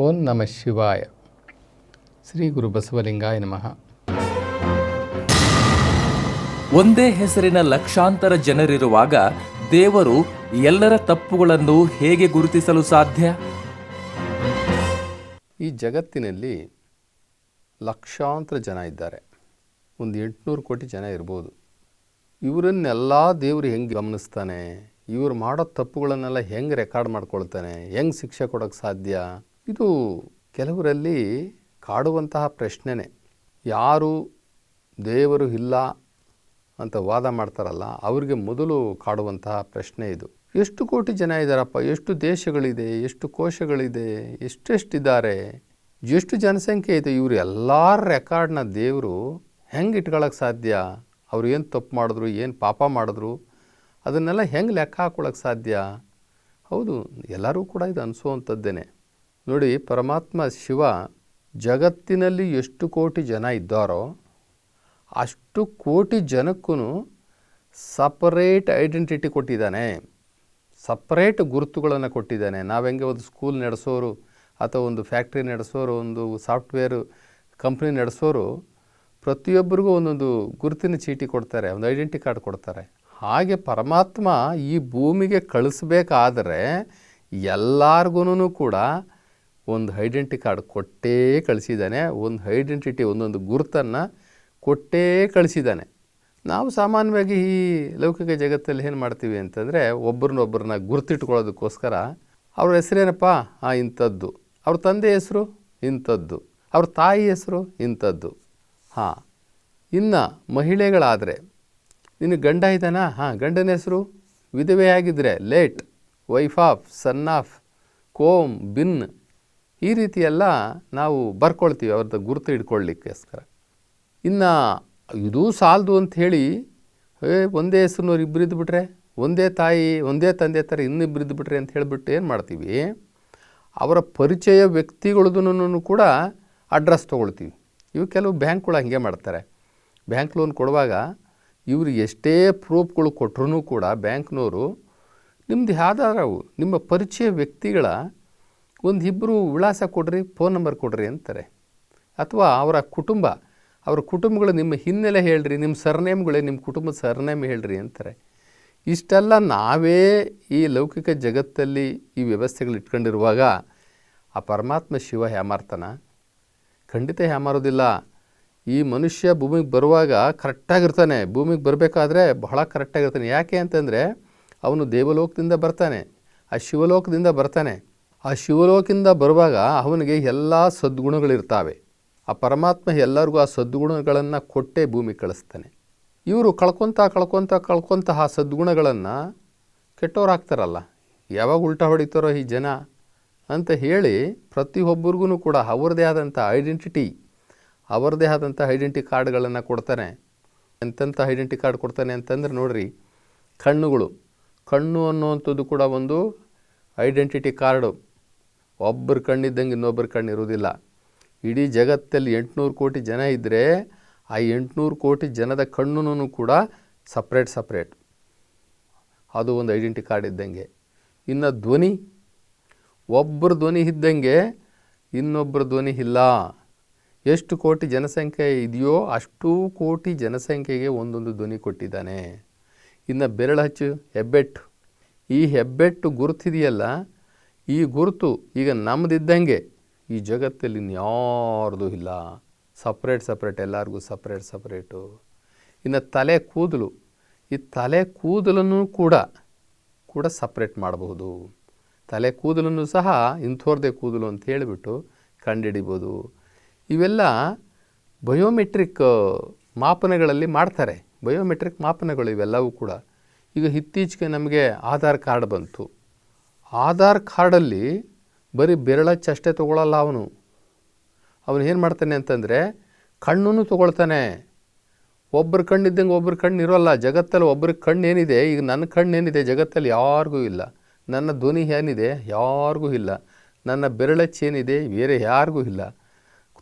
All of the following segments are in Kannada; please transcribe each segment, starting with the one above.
ಓಂ ನಮ ಶಿವಾಯ. ಶ್ರೀ ಗುರು ಬಸವಲಿಂಗಾಯ ನಮಃ. ಒಂದೇ ಹೆಸರಿನ ಲಕ್ಷಾಂತರ ಜನರಿರುವಾಗ ದೇವರು ಎಲ್ಲರ ತಪ್ಪುಗಳನ್ನು ಹೇಗೆ ಗುರುತಿಸಲು ಸಾಧ್ಯ? ಈ ಜಗತ್ತಿನಲ್ಲಿ ಲಕ್ಷಾಂತರ ಜನ ಇದ್ದಾರೆ. ಒಂದು ಎಂಟುನೂರು ಕೋಟಿ ಜನ ಇರ್ಬೋದು. ಇವರನ್ನೆಲ್ಲ ದೇವರು ಹೆಂಗೆ ಗಮನಿಸ್ತಾನೆ? ಇವರು ಮಾಡೋ ತಪ್ಪುಗಳನ್ನೆಲ್ಲ ಹೆಂಗೆ ರೆಕಾರ್ಡ್ ಮಾಡ್ಕೊಳ್ತಾನೆ? ಹೆಂಗೆ ಶಿಕ್ಷೆ ಕೊಡೋಕ್ಕೆ ಸಾಧ್ಯ? ಇದು ಕೆಲವರಲ್ಲಿ ಕಾಡುವಂತಹ ಪ್ರಶ್ನೆನೇ. ಯಾರು ದೇವರು ಇಲ್ಲ ಅಂತ ವಾದ ಮಾಡ್ತಾರಲ್ಲ, ಅವರಿಗೆ ಮೊದಲು ಕಾಡುವಂತಹ ಪ್ರಶ್ನೆ ಇದು. ಎಷ್ಟು ಕೋಟಿ ಜನ ಇದ್ದಾರಪ್ಪ ಎಷ್ಟು ದೇಶಗಳಿದೆ, ಎಷ್ಟು ಕೋಶಗಳಿದೆ, ಎಷ್ಟೆಷ್ಟಿದ್ದಾರೆ, ಎಷ್ಟು ಜನಸಂಖ್ಯೆ ಇದೆ, ಇವರು ಎಲ್ಲರ ರೆಕಾರ್ಡ್ನ ದೇವರು ಹೆಂಗೆ ಇಟ್ಕೊಳ್ಳೋಕೆ ಸಾಧ್ಯ, ಅವ್ರು ಏನು ತಪ್ಪು ಮಾಡಿದ್ರು, ಏನು ಪಾಪ ಮಾಡಿದ್ರು, ಅದನ್ನೆಲ್ಲ ಹೆಂಗೆ ಲೆಕ್ಕ ಹಾಕೊಳಕ್ಕೆ ಸಾಧ್ಯ. ಹೌದು, ಎಲ್ಲರೂ ಕೂಡ ಇದು ಅನಿಸುವಂಥದ್ದೇನೆ ನೋಡಿ, ಪರಮಾತ್ಮ ಶಿವ ಜಗತ್ತಿನಲ್ಲಿ ಎಷ್ಟು ಕೋಟಿ ಜನ ಇದ್ದಾರೋ ಅಷ್ಟು ಕೋಟಿ ಜನಕ್ಕೂ ಸಪರೇಟ್ ಐಡೆಂಟಿಟಿ ಕೊಟ್ಟಿದ್ದಾನೆ. ಸಪ್ರೇಟ್ ಗುರುತುಗಳನ್ನು ಕೊಟ್ಟಿದ್ದಾನೆ. ನಾವು ಹೆಂಗೆ ಒಂದು ಸ್ಕೂಲ್ ನಡೆಸೋರು ಅಥವಾ ಒಂದು ಫ್ಯಾಕ್ಟ್ರಿ ನಡೆಸೋರು, ಒಂದು ಸಾಫ್ಟ್ವೇರ್ ಕಂಪ್ನಿ ನಡೆಸೋರು ಪ್ರತಿಯೊಬ್ಬರಿಗೂ ಒಂದೊಂದು ಗುರುತಿನ ಚೀಟಿ ಕೊಡ್ತಾರೆ, ಒಂದು ಐಡೆಂಟಿ ಕಾರ್ಡ್ ಕೊಡ್ತಾರೆ. ಹಾಗೆ ಪರಮಾತ್ಮ ಈ ಭೂಮಿಗೆ ಕಳಿಸ್ಬೇಕಾದ್ರೆ ಎಲ್ಲರಿಗೂ ಕೂಡ ಒಂದು ಐಡೆಂಟಿ ಕಾರ್ಡ್ ಕೊಟ್ಟೇ ಕಳಿಸಿದ್ದಾನೆ, ಒಂದು ಐಡೆಂಟಿಟಿ, ಒಂದೊಂದು ಗುರುತನ್ನು ಕೊಟ್ಟೇ ಕಳಿಸಿದ್ದಾನೆ. ನಾವು ಸಾಮಾನ್ಯವಾಗಿ ಈ ಲೌಕಿಕ ಜಗತ್ತಲ್ಲಿ ಏನು ಮಾಡ್ತೀವಿ ಅಂತಂದರೆ ಒಬ್ಬರನ್ನೊಬ್ಬರನ್ನ ಗುರುತಿಟ್ಕೊಳ್ಳೋದಕ್ಕೋಸ್ಕರ ಅವ್ರ ಹೆಸರೇನಪ್ಪ? ಆ, ಇಂಥದ್ದು. ಅವ್ರ ತಂದೆ ಹೆಸರು? ಇಂಥದ್ದು. ಅವ್ರ ತಾಯಿ ಹೆಸರು? ಇಂಥದ್ದು. ಹಾಂ. ಇನ್ನು ಮಹಿಳೆಗಳಾದರೆ, ನಿನ್ನ ಗಂಡ ಇದ್ದಾನಾ? ಹಾಂ, ಗಂಡನ ಹೆಸರು? ವಿಧವೆ ಆಗಿದ್ದರೆ late, wife of, son of, Kom, ಬಿನ್ ಈ ರೀತಿ ಎಲ್ಲ ನಾವು ಬರ್ಕೊಳ್ತೀವಿ ಅವ್ರದ್ದು ಗುರುತು ಇಟ್ಕೊಳ್ಳಿಕ್ಕೋಸ್ಕರ ಇನ್ನು ಇದು ಸಾಲದು ಅಂತ ಹೇಳಿ ಒಂದೇ ಹೆಸ್ರಿನವ್ರು ಇಬ್ಬರು ಇದ್ದುಬಿಟ್ರೆ ಒಂದೇ ತಾಯಿ, ಒಂದೇ ತಂದೆ ಥರ ಇನ್ನಿಬ್ಬರು ಇದ್ದುಬಿಟ್ರೆ ಅಂತ ಹೇಳಿಬಿಟ್ಟು ಏನು ಮಾಡ್ತೀವಿ, ಅವರ ಪರಿಚಯ ವ್ಯಕ್ತಿಗಳದನ್ನು ಕೂಡ ಅಡ್ರೆಸ್ ತೊಗೊಳ್ತೀವಿ. ಇವು ಕೆಲವು ಬ್ಯಾಂಕ್ಗಳು ಹಾಗೆ ಮಾಡ್ತಾರೆ. ಬ್ಯಾಂಕ್ ಲೋನ್ ಕೊಡುವಾಗ ಇವರು ಎಷ್ಟೇ ಪ್ರೂಫ್ಗಳು ಕೊಟ್ಟರು ಕೂಡ ಬ್ಯಾಂಕ್ನವರು ನಿಮ್ಮದು ಯಾವ್ದಾರವು ನಿಮ್ಮ ಪರಿಚಯ ವ್ಯಕ್ತಿಗಳ ಒಂದು ಇಬ್ಬರು ವಿಳಾಸ ಕೊಡ್ರಿ, ಫೋನ್ ನಂಬರ್ ಕೊಡ್ರಿ ಅಂತಾರೆ. ಅಥವಾ ಅವರ ಕುಟುಂಬ, ಅವರ ಕುಟುಂಬಗಳು ನಿಮ್ಮ ಹಿನ್ನೆಲೆ ಹೇಳ್ರಿ, ನಿಮ್ಮ ಸರ್ನೇಮ್ಗಳೇ ನಿಮ್ಮ ಕುಟುಂಬದ ಸರ್ನೇಮ್ ಹೇಳ್ರಿ ಅಂತಾರೆ. ಇಷ್ಟೆಲ್ಲ ನಾವೇ ಈ ಲೌಕಿಕ ಜಗತ್ತಲ್ಲಿ ಈ ವ್ಯವಸ್ಥೆಗಳು ಇಟ್ಕೊಂಡಿರುವಾಗ ಆ ಪರಮಾತ್ಮ ಶಿವ ಹ್ಯಾಮಾರ್ತಾನ ಖಂಡಿತ ಹ್ಯಾಮಾರೋದಿಲ್ಲ ಈ ಮನುಷ್ಯ ಭೂಮಿಗೆ ಬರುವಾಗ ಕರೆಕ್ಟಾಗಿರ್ತಾನೆ ಭೂಮಿಗೆ ಬರಬೇಕಾದ್ರೆ ಬಹಳ ಕರೆಕ್ಟಾಗಿರ್ತಾನೆ ಯಾಕೆ ಅಂತಂದರೆ ಅವನು ದೇವಲೋಕದಿಂದ ಬರ್ತಾನೆ. ಆ ಶಿವಲೋಕದಿಂದ ಬರ್ತಾನೆ. ಆ ಶಿವಲೋಕದಿಂದ ಬರುವಾಗ ಅವನಿಗೆ ಎಲ್ಲ ಸದ್ಗುಣಗಳಿರ್ತಾವೆ. ಆ ಪರಮಾತ್ಮ ಎಲ್ಲರಿಗೂ ಆ ಸದ್ಗುಣಗಳನ್ನು ಕೊಟ್ಟೇ ಭೂಮಿ ಕಳಿಸ್ತಾನೆ. ಇವರು ಕಳ್ಕೊತ ಕಳ್ಕೊತ ಕಳ್ಕೊತ ಆ ಸದ್ಗುಣಗಳನ್ನು ಕೆಟ್ಟವ್ರು ಆಗ್ತಾರಲ್ಲ ಯಾವಾಗ ಉಲ್ಟಾ ಹೊಡಿತಾರೋ ಈ ಜನ ಅಂತ ಹೇಳಿ ಪ್ರತಿಯೊಬ್ಬರಿಗೂ ಕೂಡ ಅವರದೇ ಆದಂಥ ಐಡೆಂಟಿಟಿ ಅವರದೇ ಆದಂಥ ಐಡೆಂಟಿ ಕಾರ್ಡ್ಗಳನ್ನು ಕೊಡ್ತಾನೆ. ಎಂತೆಂಥ ಐಡೆಂಟಿ ಕಾರ್ಡ್ ಕೊಡ್ತಾನೆ ಅಂತಂದ್ರೆ ನೋಡ್ರಿ, ಕಣ್ಣುಗಳು. ಕಣ್ಣು ಅನ್ನುವಂಥದ್ದು ಕೂಡ ಒಂದು ಐಡೆಂಟಿಟಿ ಕಾರ್ಡು ಒಬ್ಬರು ಕಣ್ಣಿದ್ದಂಗೆ ಇನ್ನೊಬ್ಬರ ಕಣ್ಣು ಇರೋದಿಲ್ಲ ಇಡೀ ಜಗತ್ತಲ್ಲಿ ಎಂಟುನೂರು ಕೋಟಿ ಜನ ಇದ್ದರೆ ಆ ಎಂಟುನೂರು ಕೋಟಿ ಜನದ ಕಣ್ಣು ಕೂಡ ಸಪ್ರೇಟ್ ಸಪ್ರೇಟ್. ಅದು ಒಂದು ಐಡೆಂಟಿ ಕಾರ್ಡ್ ಇದ್ದಂಗೆ. ಇನ್ನು ಧ್ವನಿ, ಒಬ್ಬರ ಧ್ವನಿ ಇದ್ದಂಗೆ ಇನ್ನೊಬ್ಬರ ಧ್ವನಿ ಇಲ್ಲ. ಎಷ್ಟು ಕೋಟಿ ಜನಸಂಖ್ಯೆ ಇದೆಯೋ ಅಷ್ಟು ಕೋಟಿ ಜನಸಂಖ್ಯೆಗೆ ಒಂದೊಂದು ಧ್ವನಿ ಕೊಟ್ಟಿದ್ದಾನೆ. ಇನ್ನು ಬೆರಳು ಹಚ್ಚು, ಹೆಬ್ಬೆಟ್ಟು. ಈ ಹೆಬ್ಬೆಟ್ಟು ಗುರುತಿದೆಯಲ್ಲ ಈ ಗುರುತು ಈಗ ನಮ್ಮದಿದ್ದಂಗೆ ಈ ಜಗತ್ತಲ್ಲಿ ಇನ್ಯಾರ್ದು ಇಲ್ಲ. ಸಪ್ರೇಟ್ ಸಪ್ರೇಟ್, ಎಲ್ಲರಿಗೂ ಸಪ್ರೇಟ್, ಸಪ್ರೇಟು. ಇನ್ನು ತಲೆ ಕೂದಲು, ಈ ತಲೆ ಕೂದಲನ್ನು ಕೂಡ ಕೂಡ ಸಪ್ರೇಟ್ ಮಾಡಬಹುದು. ತಲೆ ಕೂದಲನ್ನು ಸಹ ಇಂಥೋರ್ದೇ ಕೂದಲು ಅಂತ ಹೇಳಿಬಿಟ್ಟು ಕಂಡುಹಿಡಿಬೋದು ಇವೆಲ್ಲ ಬಯೋಮೆಟ್ರಿಕ್ ಮಾಪನಗಳಲ್ಲಿ ಮಾಡ್ತಾರೆ. ಬಯೋಮೆಟ್ರಿಕ್ ಮಾಪನಗಳು ಇವೆಲ್ಲವೂ ಕೂಡ. ಈಗ ಇತ್ತೀಚೆಗೆ ನಮಗೆ ಆಧಾರ್ ಕಾರ್ಡ್ ಬಂತು. ಆಧಾರ್ ಕಾರ್ಡಲ್ಲಿ ಬರೀ ಬೆರಳಚ್ಚ ಅಷ್ಟೇ ತೊಗೊಳಲ್ಲ ಅವನು. ಅವನು ಏನು ಮಾಡ್ತಾನೆ ಅಂತಂದರೆ ಕಣ್ಣನ್ನು ತೊಗೊಳ್ತಾನೆ. ಒಬ್ಬರ ಕಣ್ಣಿದ್ದಂಗೆ ಒಬ್ಬರ ಕಣ್ಣು ಇರೋಲ್ಲ ಜಗತ್ತಲ್ಲಿ ಒಬ್ಬರ ಕಣ್ಣೇನಿದೆ, ಈಗ ನನ್ನ ಕಣ್ಣೇನಿದೆ, ಜಗತ್ತಲ್ಲಿ ಯಾರಿಗೂ ಇಲ್ಲ. ನನ್ನ ಧ್ವನಿ ಏನಿದೆ, ಯಾರಿಗೂ ಇಲ್ಲ. ನನ್ನ ಬೆರಳಚ್ಚ ಏನಿದೆ ಬೇರೆ ಯಾರಿಗೂ ಇಲ್ಲ.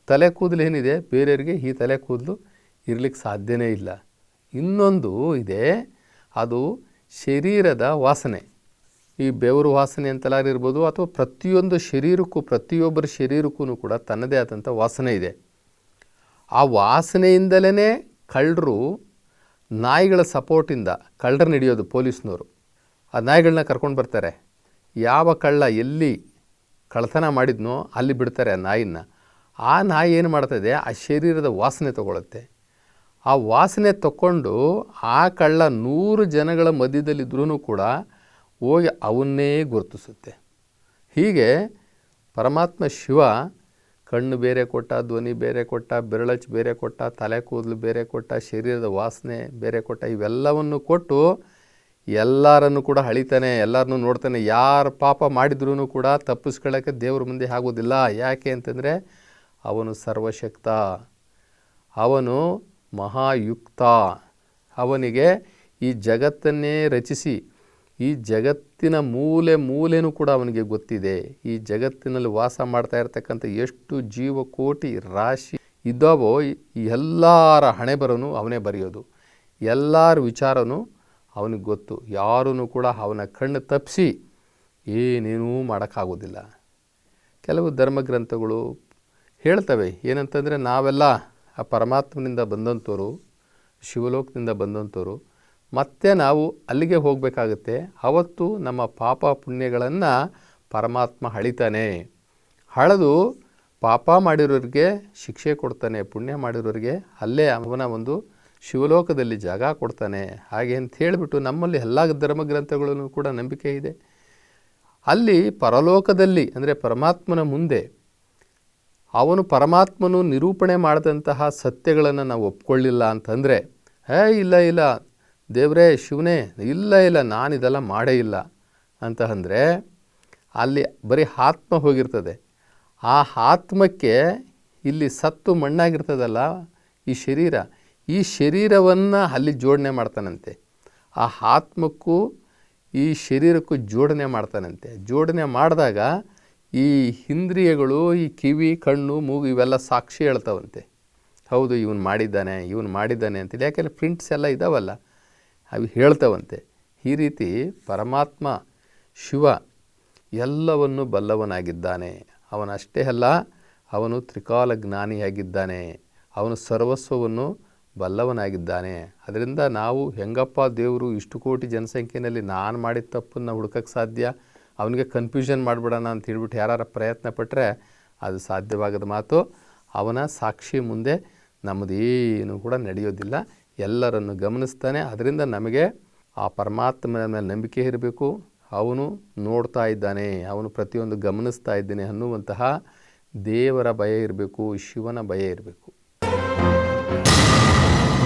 ತಲೆ ಕೂದಲು ಏನಿದೆ, ಬೇರೆಯವರಿಗೆ ಈ ತಲೆ ಕೂದಲು ಇರಲಿಕ್ಕೆ ಸಾಧ್ಯವೇ ಇಲ್ಲ. ಇನ್ನೊಂದು ಇದೆ, ಅದು ಶರೀರದ ವಾಸನೆ. ಈ ಬೆವರು ವಾಸನೆ ಅಂತಲಾಗಿರ್ಬೋದು ಅಥವಾ ಪ್ರತಿಯೊಂದು ಶರೀರಕ್ಕೂ, ಪ್ರತಿಯೊಬ್ಬರ ಶರೀರಕ್ಕೂ ಕೂಡ ತನ್ನದೇ ಆದಂಥ ವಾಸನೆ ಇದೆ. ಆ ವಾಸನೆಯಿಂದಲೇ ಕಳ್ಳರು ನಾಯಿಗಳ ಸಪೋರ್ಟಿಂದ ಕಳ್ಳರನ್ನ ಹಿಡಿಯೋದು ಪೊಲೀಸ್ನವರು. ಆ ನಾಯಿಗಳನ್ನ ಕರ್ಕೊಂಡು ಬರ್ತಾರೆ. ಯಾವ ಕಳ್ಳ ಎಲ್ಲಿ ಕಳ್ಳತನ ಮಾಡಿದ್ನೋ ಅಲ್ಲಿ ಬಿಡ್ತಾರೆ ಆ ನಾಯಿನ. ಆ ನಾಯಿ ಏನು ಮಾಡ್ತದೆ? ಆ ಶರೀರದ ವಾಸನೆ ತಗೊಳುತ್ತೆ. ಆ ವಾಸನೆ ತಗೊಂಡು ಆ ಕಳ್ಳ ನೂರು ಜನಗಳ ಮಧ್ಯದಲ್ಲಿದ್ರೂ ಕೂಡ ಹೋಗಿ ಅವನ್ನೇ ಗುರುತಿಸುತ್ತೆ. ಹೀಗೆ ಪರಮಾತ್ಮ ಶಿವ ಕಣ್ಣು ಬೇರೆ ಕೊಟ್ಟ, ಧ್ವನಿ ಬೇರೆ ಕೊಟ್ಟ, ಬೆರಳಚ್ಚು ಬೇರೆ ಕೊಟ್ಟ, ತಲೆ ಕೂದಲು ಬೇರೆ ಕೊಟ್ಟ, ಶರೀರದ ವಾಸನೆ ಬೇರೆ ಕೊಟ್ಟ, ಇವೆಲ್ಲವನ್ನು ಕೊಟ್ಟು ಎಲ್ಲರನ್ನು ಕೂಡ ಅಳಿತಾನೆ, ಎಲ್ಲರನ್ನೂ ನೋಡ್ತಾನೆ. ಯಾರು ಪಾಪ ಮಾಡಿದ್ರೂ ಕೂಡ ತಪ್ಪಿಸ್ಕೊಳ್ಳೋಕ್ಕೆ ದೇವ್ರ ಮುಂದೆ ಆಗೋದಿಲ್ಲ. ಯಾಕೆ ಅಂತಂದರೆ ಅವನು ಸರ್ವಶಕ್ತ. ಅವನು ಮಹಾಯುಕ್ತ. ಅವನಿಗೆ ಈ ಜಗತ್ತನ್ನೇ ರಚಿಸಿ ಈ ಜಗತ್ತಿನ ಮೂಲೆ ಮೂಲೆನೂ ಕೂಡ ಅವನಿಗೆ ಗೊತ್ತಿದೆ. ಈ ಜಗತ್ತಿನಲ್ಲಿ ವಾಸ ಮಾಡ್ತಾ ಇರತಕ್ಕಂಥ ಎಷ್ಟು ಜೀವಕೋಟಿ ರಾಶಿ ಇದ್ದಾವೋ ಎಲ್ಲರ ಹಣೆ ಬರೋನು ಅವನೇ ಬರೆಯೋದು. ಎಲ್ಲರ ವಿಚಾರನೂ ಅವನಿಗೆ ಗೊತ್ತು. ಯಾರೂ ಕೂಡ ಅವನ ಕಣ್ಣು ತಪ್ಪಿಸಿ ಏನೇನೂ ಮಾಡೋಕ್ಕಾಗೋದಿಲ್ಲ. ಕೆಲವು ಧರ್ಮಗ್ರಂಥಗಳು ಹೇಳ್ತವೆ, ಏನಂತಂದರೆ ನಾವೆಲ್ಲ ಆ ಪರಮಾತ್ಮನಿಂದ ಬಂದಂಥವ್ರು ಶಿವಲೋಕದಿಂದ ಬಂದಂಥವ್ರು ಮತ್ತೆ ನಾವು ಅಲ್ಲಿಗೆ ಹೋಗಬೇಕಾಗುತ್ತೆ. ಅವತ್ತು ನಮ್ಮ ಪಾಪ ಪುಣ್ಯಗಳನ್ನು ಪರಮಾತ್ಮ ಹಳಿತಾನೆ ಹಳೆದು ಪಾಪ ಮಾಡಿರೋರಿಗೆ ಶಿಕ್ಷೆ ಕೊಡ್ತಾನೆ, ಪುಣ್ಯ ಮಾಡಿರೋರಿಗೆ ಅಲ್ಲೇ ಅವನ ಒಂದು ಶಿವಲೋಕದಲ್ಲಿ ಜಾಗ ಕೊಡ್ತಾನೆ. ಹಾಗೆ ಅಂತ ಹೇಳಿಬಿಟ್ಟು ನಮ್ಮಲ್ಲಿ ಎಲ್ಲ ಧರ್ಮಗ್ರಂಥಗಳಲ್ಲೂ ಕೂಡ ನಂಬಿಕೆ ಇದೆ. ಅಲ್ಲಿ ಪರಲೋಕದಲ್ಲಿ ಅಂದರೆ ಪರಮಾತ್ಮನ ಮುಂದೆ ಅವನು ಪರಮಾತ್ಮನು ನಿರೂಪಣೆ ಮಾಡಿದಂತಹ ಸತ್ಯಗಳನ್ನು ನಾವು ಒಪ್ಕೊಳ್ಳಿಲ್ಲ ಅಂತಂದರೆ, ಹೇ, ಇಲ್ಲ ಇಲ್ಲ ದೇವರೇ, ಶಿವನೇ, ಇಲ್ಲ ಇಲ್ಲ ನಾನು ಇದೆಲ್ಲ ಮಾಡೇ ಇಲ್ಲ ಅಂತ ಅಂದರೆ ಅಲ್ಲಿ ಬರೀ ಆತ್ಮ ಹೋಗಿರ್ತದೆ. ಆ ಆತ್ಮಕ್ಕೆ ಇಲ್ಲಿ ಸತ್ತು ಮಣ್ಣಾಗಿರ್ತದಲ್ಲ ಈ ಶರೀರ, ಈ ಶರೀರವನ್ನು ಅಲ್ಲಿ ಜೋಡಣೆ ಮಾಡ್ತಾನಂತೆ. ಆ ಆತ್ಮಕ್ಕೂ ಈ ಶರೀರಕ್ಕೂ ಜೋಡಣೆ ಮಾಡ್ತಾನಂತೆ. ಜೋಡಣೆ ಮಾಡಿದಾಗ ಈ ಇಂದ್ರಿಯಗಳು, ಈ ಕಿವಿ, ಕಣ್ಣು, ಮೂಗು ಇವೆಲ್ಲ ಸಾಕ್ಷಿ ಹೇಳ್ತಾವಂತೆ. ಹೌದು, ಇವನು ಮಾಡಿದ್ದಾನೆ ಇವನು ಮಾಡಿದ್ದಾನೆ ಅಂತೇಳಿ. ಯಾಕೆಂದರೆ ಪ್ರಿಂಟ್ಸ್ ಎಲ್ಲ ಇದ್ದಾವಲ್ಲ ಅವು ಹೇಳ್ತವಂತೆ. ಈ ರೀತಿ ಪರಮಾತ್ಮ ಶಿವ ಎಲ್ಲವನ್ನು ಬಲ್ಲವನಾಗಿದ್ದಾನೆ. ಅವನಷ್ಟೇ ಅಲ್ಲ, ಅವನು ತ್ರಿಕಾಲ ಜ್ಞಾನಿಯಾಗಿದ್ದಾನೆ. ಅವನು ಸರ್ವಸ್ವವನ್ನು ಬಲ್ಲವನಾಗಿದ್ದಾನೆ. ಅದರಿಂದ ನಾವು ಹೆಂಗಪ್ಪ ದೇವರು ಇಷ್ಟು ಕೋಟಿ ಜನಸಂಖ್ಯೆಯಲ್ಲಿ ನಾನು ಮಾಡಿದ ತಪ್ಪನ್ನು ಹುಡುಕಕ್ಕೆ ಸಾಧ್ಯ? ಅವನಿಗೆ ಕನ್ಫ್ಯೂಷನ್ ಮಾಡಿಬಿಡೋಣ ಅಂತ ಹೇಳ್ಬಿಟ್ಟು ಯಾರು ಪ್ರಯತ್ನ ಪಟ್ಟರೆ ಅದು ಸಾಧ್ಯವಾಗದ ಮಾತು, ಅವನ ಸಾಕ್ಷಿ ಮುಂದೆ ನಮ್ಮದೇನು ಕೂಡ ನಡೆಯೋದಿಲ್ಲ. ಎಲ್ಲರನ್ನು ಗಮನಿಸ್ತಾನೆ. ಅದರಿಂದ ನಮಗೆ ಆ ಪರಮಾತ್ಮನ ಮೇಲೆ ನಂಬಿಕೆ ಇರಬೇಕು. ಅವನು ನೋಡ್ತಾ ಇದ್ದಾನೆ ಅವನು ಪ್ರತಿಯೊಂದು ಗಮನಿಸ್ತಾ ಇದ್ದಾನೆ ಅನ್ನುವಂತಹ ದೇವರ ಭಯ ಇರಬೇಕು ಶಿವನ ಭಯ ಇರಬೇಕು.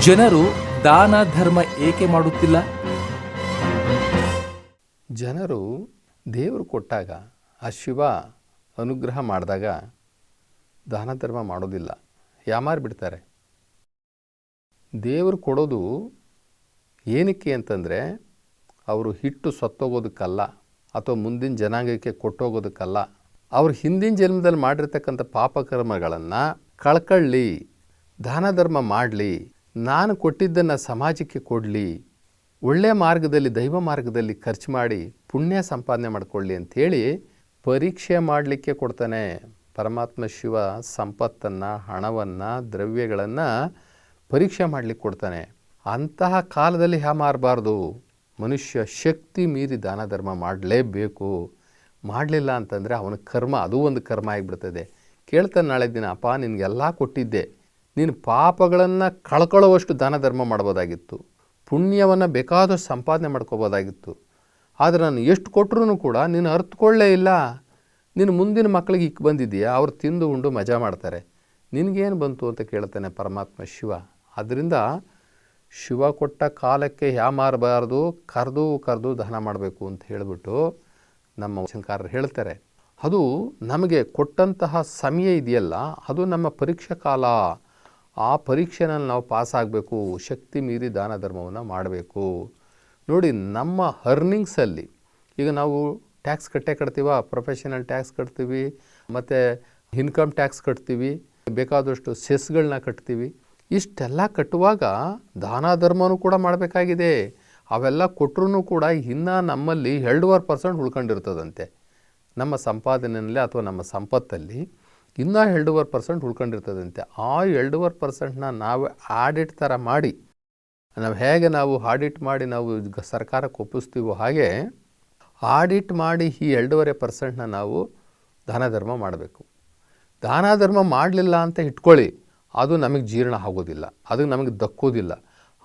ಜನರು ದಾನ ಧರ್ಮ ಏಕೆ ಮಾಡುತ್ತಿಲ್ಲ? ಜನರು ದೇವರು ಕೊಟ್ಟಾಗ ಆ ಶಿವ ಅನುಗ್ರಹ ಮಾಡಿದಾಗ ದಾನ ಧರ್ಮ ಮಾಡೋದಿಲ್ಲ. ಯಾಮಾರು ಬಿಡ್ತಾರೆ? ದೇವರು ಕೊಡೋದು ಏನಕ್ಕೆ ಅಂತಂದರೆ ಅವರು ಹಿಟ್ಟು ಸತ್ತೋಗೋದಕ್ಕಲ್ಲ ಅಥವಾ ಮುಂದಿನ ಜನಾಂಗಕ್ಕೆ ಕೊಟ್ಟೋಗೋದಕ್ಕಲ್ಲ. ಅವ್ರು ಹಿಂದಿನ ಜನ್ಮದಲ್ಲಿ ಮಾಡಿರ್ತಕ್ಕಂಥ ಪಾಪಕರ್ಮಗಳನ್ನು ಕಳ್ಕೊಳ್ಳಿ, ದಾನ ಧರ್ಮ ಮಾಡಲಿ, ನಾನು ಕೊಟ್ಟಿದ್ದನ್ನು ಸಮಾಜಕ್ಕೆ ಕೊಡಲಿ ಒಳ್ಳೆಯ ಮಾರ್ಗದಲ್ಲಿ, ದೈವ ಮಾರ್ಗದಲ್ಲಿ ಖರ್ಚು ಮಾಡಿ ಪುಣ್ಯ ಸಂಪಾದನೆ ಮಾಡಿಕೊಳ್ಳಿ ಅಂಥೇಳಿ ಪರೀಕ್ಷೆ ಮಾಡಲಿಕ್ಕೆ ಕೊಡ್ತಾನೆ ಪರಮಾತ್ಮ ಶಿವ ಸಂಪತ್ತನ್ನು, ಹಣವನ್ನು, ದ್ರವ್ಯಗಳನ್ನು ಪರೀಕ್ಷೆ ಮಾಡಲಿಕ್ಕೆ ಕೊಡ್ತಾನೆ. ಅಂತಹ ಕಾಲದಲ್ಲಿ ಹ್ಯಾ ಮಾರಬಾರ್ದು? ಮನುಷ್ಯ ಶಕ್ತಿ ಮೀರಿ ದಾನ ಧರ್ಮ ಮಾಡಲೇಬೇಕು. ಮಾಡಲಿಲ್ಲ ಅಂತಂದರೆ ಅವನ ಕರ್ಮ ಅದು ಒಂದು ಕರ್ಮ ಆಗಿಬಿಡ್ತದೆ. ಕೇಳ್ತಾನೆ ನಾಳೆ ದಿನ, ಅಪ್ಪ, ನಿನಗೆಲ್ಲ ಕೊಟ್ಟಿದ್ದೆ. ನೀನು ಪಾಪಗಳನ್ನು ಕಳ್ಕೊಳ್ಳುವಷ್ಟು ದಾನ ಧರ್ಮ ಮಾಡ್ಬೋದಾಗಿತ್ತು. ಪುಣ್ಯವನ್ನು ಬೇಕಾದಷ್ಟು ಸಂಪಾದನೆ ಮಾಡ್ಕೋಬೋದಾಗಿತ್ತು. ಆದರೆ ನಾನು ಎಷ್ಟು ಕೊಟ್ಟರು ಕೂಡ ನೀನು ಅರ್ತ್ಕೊಳ್ಳೇ ಇಲ್ಲ. ನೀನು ಮುಂದಿನ ಮಕ್ಕಳಿಗೆ ಇಕ್ ಬಂದಿದ್ದೀಯಾ? ಅವ್ರು ತಿಂದು ಉಂಡು ಮಜಾ ಮಾಡ್ತಾರೆ. ನಿನಗೇನು ಬಂತು ಅಂತ ಕೇಳ್ತಾನೆ ಪರಮಾತ್ಮ ಶಿವ. ಅದರಿಂದ ಶಿವ ಕೊಟ್ಟ ಕಾಲಕ್ಕೆ ಯಾ ಮಾರಬಾರ್ದು ಕರೆದು ಕರೆದು ದಹನ ಮಾಡಬೇಕು ಅಂತ ಹೇಳಿಬಿಟ್ಟು ನಮ್ಮ ವಚನಕಾರರು ಹೇಳ್ತಾರೆ. ಅದು ನಮಗೆ ಕೊಟ್ಟಂತಹ ಸಮಯ ಇದೆಯಲ್ಲ, ಅದು ನಮ್ಮ ಪರೀಕ್ಷಾ ಕಾಲ. ಆ ಪರೀಕ್ಷೆನಲ್ಲಿ ನಾವು ಪಾಸಾಗಬೇಕು, ಶಕ್ತಿ ಮೀರಿ ದಾನ ಧರ್ಮವನ್ನು ಮಾಡಬೇಕು. ನೋಡಿ, ನಮ್ಮ ಅರ್ನಿಂಗ್ಸಲ್ಲಿ ಈಗ ನಾವು ಟ್ಯಾಕ್ಸ್ ಕಟ್ಟೇ ಕಟ್ತೀವ? ಪ್ರೊಫೆಷನಲ್ ಟ್ಯಾಕ್ಸ್ ಕಟ್ತೀವಿ, ಮತ್ತು ಇನ್ಕಮ್ ಟ್ಯಾಕ್ಸ್ ಕಟ್ತೀವಿ, ಬೇಕಾದಷ್ಟು ಸೆಸ್ಗಳನ್ನ ಕಟ್ತೀವಿ. ಇಷ್ಟೆಲ್ಲ ಕಟ್ಟುವಾಗ ದಾನ ಧರ್ಮನೂ ಕೂಡ ಮಾಡಬೇಕಾಗಿದೆ. ಅವೆಲ್ಲ ಕೊಟ್ಟರು ಕೂಡ ಇನ್ನೂ ನಮ್ಮಲ್ಲಿ ಎರಡೂವರೆ ಪರ್ಸೆಂಟ್ ಉಳ್ಕೊಂಡಿರ್ತದಂತೆ. ನಮ್ಮ ಸಂಪಾದನೆಯಲ್ಲಿ ಅಥವಾ ನಮ್ಮ ಸಂಪತ್ತಲ್ಲಿ ಇನ್ನೂ ಎರಡೂವರೆ ಪರ್ಸೆಂಟ್ ಉಳ್ಕೊಂಡಿರ್ತದಂತೆ. ಆ ಎರಡೂವರೆ ಪರ್ಸೆಂಟ್ನ ನಾವು ಆಡಿಟ್ ಥರ ಮಾಡಿ, ನಾವು ಹೇಗೆ ನಾವು ಆಡಿಟ್ ಮಾಡಿ ನಾವು ಸರ್ಕಾರಕ್ಕೆ ಒಪ್ಪಿಸ್ತೀವೋ ಹಾಗೆ ಆಡಿಟ್ ಮಾಡಿ ಈ ಎರಡೂವರೆ ಪರ್ಸೆಂಟ್ನ ನಾವು ದಾನ ಧರ್ಮ ಮಾಡಬೇಕು. ದಾನ ಧರ್ಮ ಮಾಡಲಿಲ್ಲ ಅಂತ ಇಟ್ಕೊಳ್ಳಿ. ಅದು ನಮಗೆ ಜೀರ್ಣ ಆಗೋದಿಲ್ಲ, ಅದು ನಮಗೆ ದಕ್ಕೋದಿಲ್ಲ.